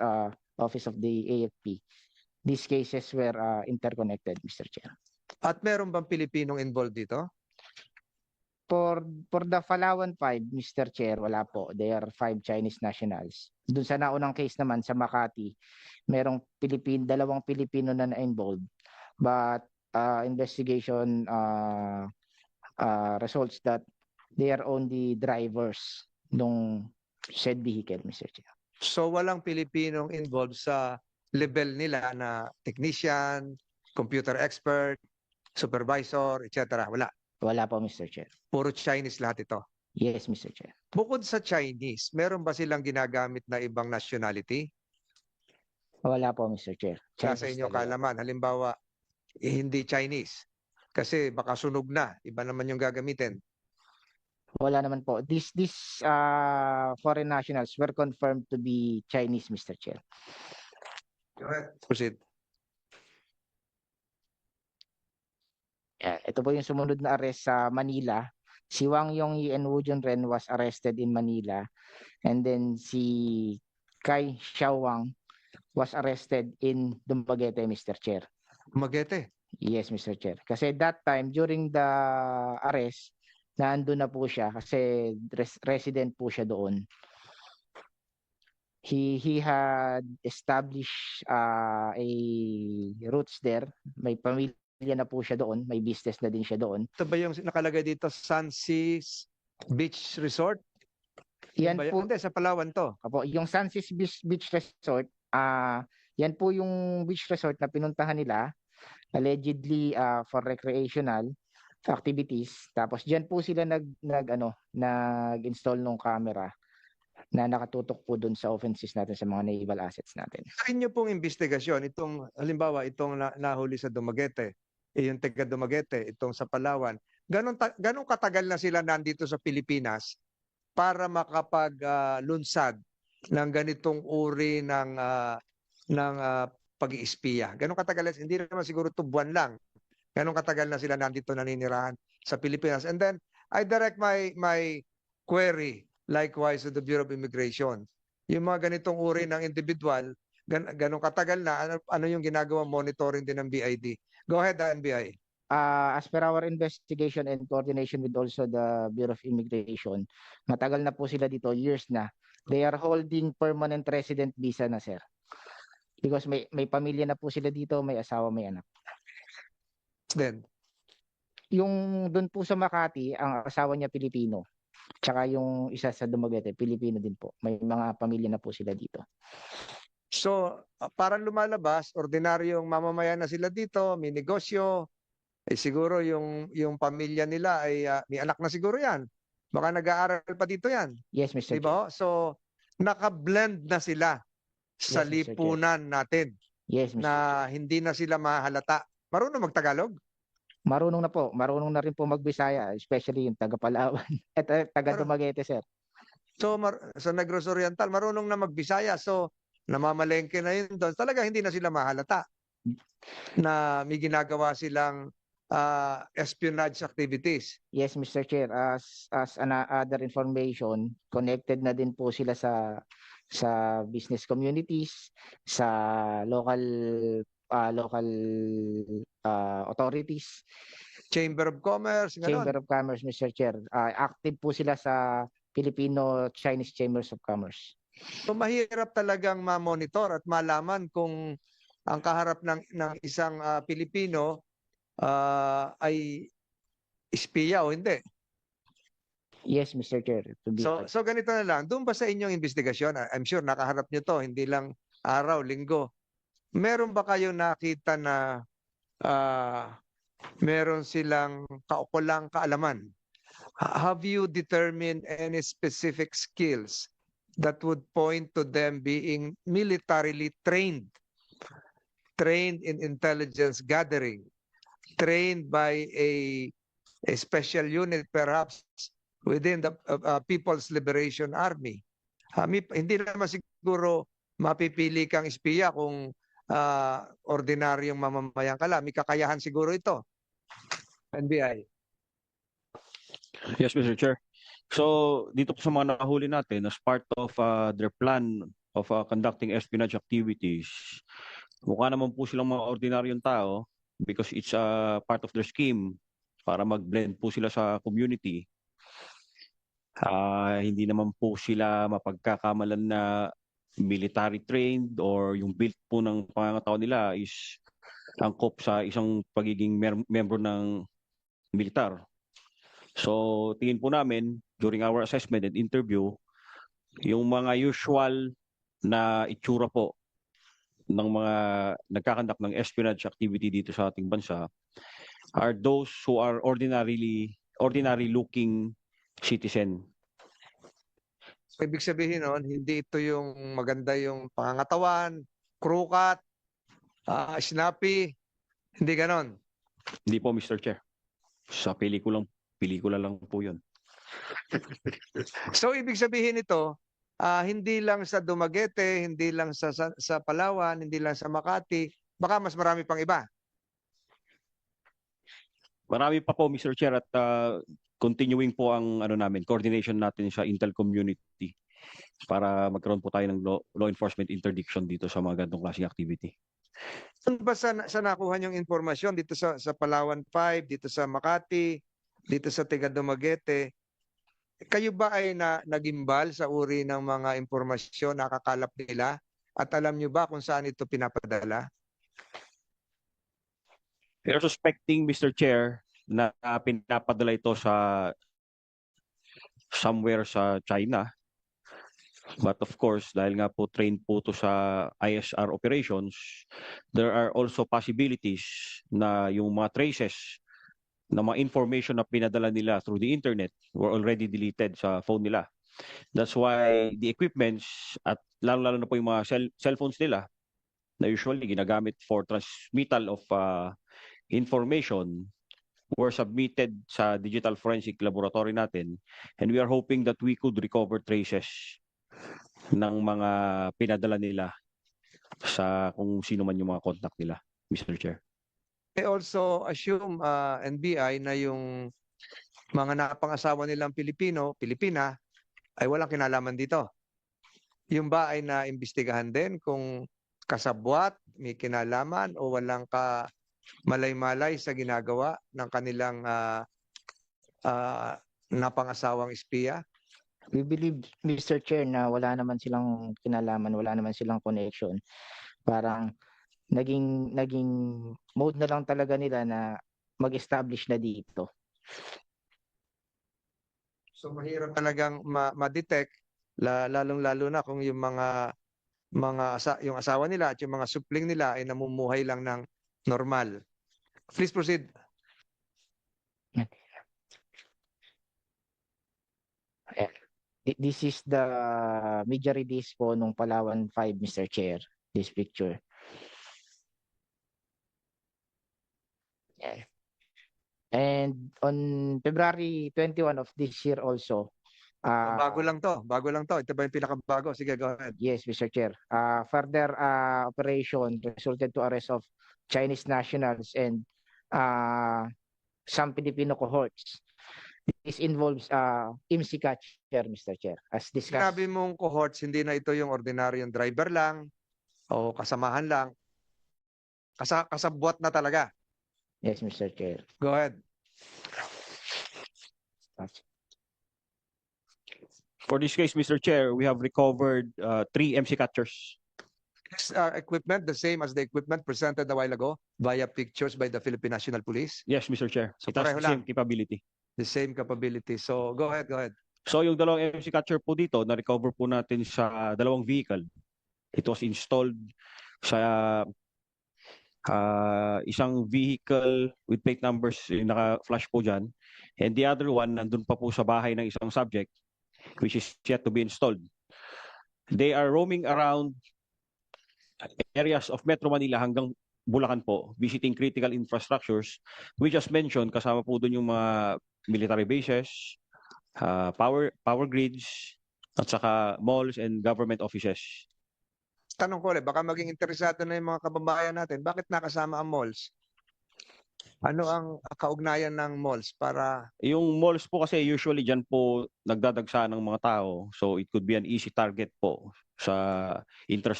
uh, Office of the AFP. These cases were uh, interconnected, Mr. Chair. At meron bang Pilipinong involved dito? For for the Palawan 5, Mr. Chair, wala po. They are five Chinese nationals. Doon sa naunang case naman sa Makati, merong Pilipin, dalawang Pilipino na na-involved. But uh, investigation uh, uh, results that they are only drivers nung said vehicle, Mr. Chair. So walang Pilipinong involved sa level nila na technician, computer expert, supervisor, etc. Wala. Wala po, Mr. Chair. Puro Chinese lahat ito. Yes, Mr. Chair. Bukod sa Chinese, meron ba silang ginagamit na ibang nationality? Wala po, Mr. Chair. Kaya sa Chinese inyo talaga. kaalaman, halimbawa, eh, hindi Chinese. Kasi baka sunog na, iba naman yung gagamitin. Wala naman po. These these uh, foreign nationals were confirmed to be Chinese, Mr. Chair. Proceed. Yeah, ito po yung sumunod na arrest sa Manila. Si Wang Yongyi and Wu Junren was arrested in Manila. And then si Kai Xiaowang was arrested in Dumaguete, Mr. Chair. Magete. Yes, Mr. Chair. Kasi that time, during the arrest, naandun na po siya kasi res- resident po siya doon. He he had established uh, a roots there. May pamilya na po siya doon. May business na din siya doon. Ito ba yung nakalagay dito, Sunseas Beach Resort? Yan ba yun? po, Hindi, sa Palawan to. Apo, yung Sunset Beach, Beach Resort, ah yan po yung beach resort na pinuntahan nila allegedly ah, for recreational activities. Tapos diyan po sila nag nag ano, nag-install ng camera na nakatutok po doon sa offenses natin sa mga naval assets natin. Sa inyo pong investigasyon, itong, halimbawa, itong na, nahuli sa Dumaguete, eh, yung taga Dumaguete, itong sa Palawan, ganun, ta- ganun katagal na sila nandito sa Pilipinas para makapag-lunsad ng ganitong uri ng, ah, ng ah, pag-iispiya? Ganun katagal, hindi naman siguro to buwan lang. Ganun katagal na sila nandito naninirahan sa Pilipinas. And then, I direct my, my query likewise to the Bureau of Immigration. Yung mga ganitong uri ng individual, gan ganong katagal na, ano, ano yung ginagawa monitoring din ng BID? Go ahead, ah, NBI. Ah, as per our investigation and coordination with also the Bureau of Immigration, matagal na po sila dito, years na. They are holding permanent resident visa na, sir. Because may may pamilya na po sila dito, may asawa, may anak. Then, Yung doon po sa Makati, ang asawa niya Pilipino. Tsaka yung isa sa Dumaguete, Pilipino din po. May mga pamilya na po sila dito. so, ah, parang lumalabas, ordinaryong mamamayan na sila dito, may negosyo, eh siguro yung, yung pamilya nila ay ah, may anak na siguro yan. Baka nag-aaral pa dito yan. Yes, Mr. Di ba? ho? So, naka-blend na sila sa Yes, lipunan natin Yes, Mr. na hindi na sila mahalata. Marunong magtagalog? Marunong na po. Marunong na rin po magbisaya, especially yung taga Palawan. At uh, taga Dumaguete, sir. So mar- sa Negros Oriental, marunong na magbisaya. So namamalengke na yun doon. Talaga hindi na sila mahalata na may ginagawa silang ah, espionage activities. Yes, Mr. Chair. As as an other information, connected na din po sila sa sa business communities, sa local ah, local ah, authorities, Chamber of Commerce, ganon. Chamber of Commerce, Mr. Chair. Ah, active po sila sa Filipino Chinese Chambers of Commerce. So mahirap talagang ma-monitor at malaman kung ang kaharap ng, ng isang ah, Pilipino ah, ay espiya o hindi. Yes, Mr. Chair. To be So, so ganito na lang. Doon ba sa inyong investigasyon, I'm sure nakaharap nyo to, hindi lang araw, linggo. Meron ba kayong nakita na ah, meron silang kaukulang kaalaman? Ha- Have you determined any specific skills that would point to them being militarily trained? Trained in intelligence gathering? Trained by a, a special unit perhaps within the uh, uh, People's Liberation Army. Ah, mi- hindi naman siguro mapipili kang espiya kung ah, ordinaryong mamamayan ka lang. May kakayahan siguro ito. NBI. Yes, Mr. Chair. So, dito po sa mga nakahuli natin, as part of uh, their plan of uh, conducting espionage activities, mukha naman po silang mga ordinaryong tao because it's a part of their scheme para mag-blend po sila sa community. Ah, hindi naman po sila mapagkakamalan na military trained or yung build po ng pangangatawa nila is angkop sa isang pagiging mer- membro ng militar. So tingin po namin during our assessment and interview, yung mga usual na itsura po ng mga nagkakandak ng espionage activity dito sa ating bansa are those who are ordinarily ordinary looking citizen. So, ibig sabihin noon, hindi ito yung maganda yung pangangatawan, krukat, ah, snappy, hindi ganon. Hindi po Mr. Chair. Sa pelikulang pelikula lang po 'yun. So ibig sabihin ito, ah, hindi lang sa Dumaguete, hindi lang sa, sa sa Palawan, hindi lang sa Makati, baka mas marami pang iba. Marami pa po Mr. Chair at uh, continuing po ang ano namin, coordination natin sa Intel community para magkaroon po tayo ng law, law enforcement interdiction dito sa mga ganitong klaseng activity. Saan ba sa, sa nakuha niyong informasyon dito sa, sa Palawan 5, dito sa Makati, dito sa Tiga Dumaguete? Kayo ba ay na, nagimbal sa uri ng mga impormasyon nakakalap nila? At alam niyo ba kung saan ito pinapadala? Pero suspecting Mr. Chair na pinapadala ito sa somewhere sa China. But of course, dahil nga po trained po to sa ISR operations, there are also possibilities na yung mga traces na mga information na pinadala nila through the internet were already deleted sa phone nila. That's why the equipments at lalo-lalo na po yung mga cell, cellphones nila na usually ginagamit for transmittal of uh, information were submitted sa digital forensic laboratory natin and we are hoping that we could recover traces ng mga pinadala nila sa kung sino man yung mga contact nila, Mr. Chair. I also assume uh, NBI na yung mga napangasawa nilang Pilipino, Pilipina, ay walang kinalaman dito. Yung ba ay naimbestigahan din kung kasabwat, may kinalaman o walang ka malay-malay sa ginagawa ng kanilang uh, uh, napangasawang espiya? We believe, Mr. Chair, na wala naman silang kinalaman, wala naman silang connection. Parang naging naging mode na lang talaga nila na mag-establish na dito. So mahirap talagang ma- ma-detect la- lalong-lalo na kung yung mga mga asa- yung asawa nila at yung mga supling nila ay namumuhay lang ng normal. Please proceed. Thi- This is the media release po nung Palawan 5, Mr. Chair. This picture. And on February 21 of this year also, uh, bago lang to, bago lang to. Ito ba yung pinakabago? Sige, go ahead. Yes, Mr. Chair. Uh, further uh, operation resulted to arrest of Chinese nationals and uh, some Filipino cohorts. This involves uh, IMSI catcher, Mr. Chair, as discussed. Sinabi mong cohorts, hindi na ito yung ordinaryong driver lang o kasamahan lang. Kasa kasabwat na talaga. Yes, Mr. Chair. Go ahead. For this case, Mr. Chair, we have recovered uh, three MC catchers. This uh, equipment, the same as the equipment presented a while ago via pictures by the Philippine National Police. Yes, Mr. Chair. So It has pareho the same lang. capability. The same capability. So go ahead, go ahead. So yung dalawang MC catcher po dito, na-recover po natin sa dalawang vehicle. It was installed sa ah, isang vehicle with plate numbers yung naka-flash po dyan. And the other one, nandun pa po sa bahay ng isang subject, which is yet to be installed. They are roaming around areas of Metro Manila hanggang Bulacan po, visiting critical infrastructures. We just mentioned, kasama po doon yung mga military bases, uh, power power grids at saka malls and government offices. Tanong ko ulit, baka maging interesado na yung mga kababayan natin. Bakit nakasama ang malls? Ano ang kaugnayan ng malls para Yung malls po kasi usually diyan po nagdadagsa ng mga tao. So it could be an easy target po sa inter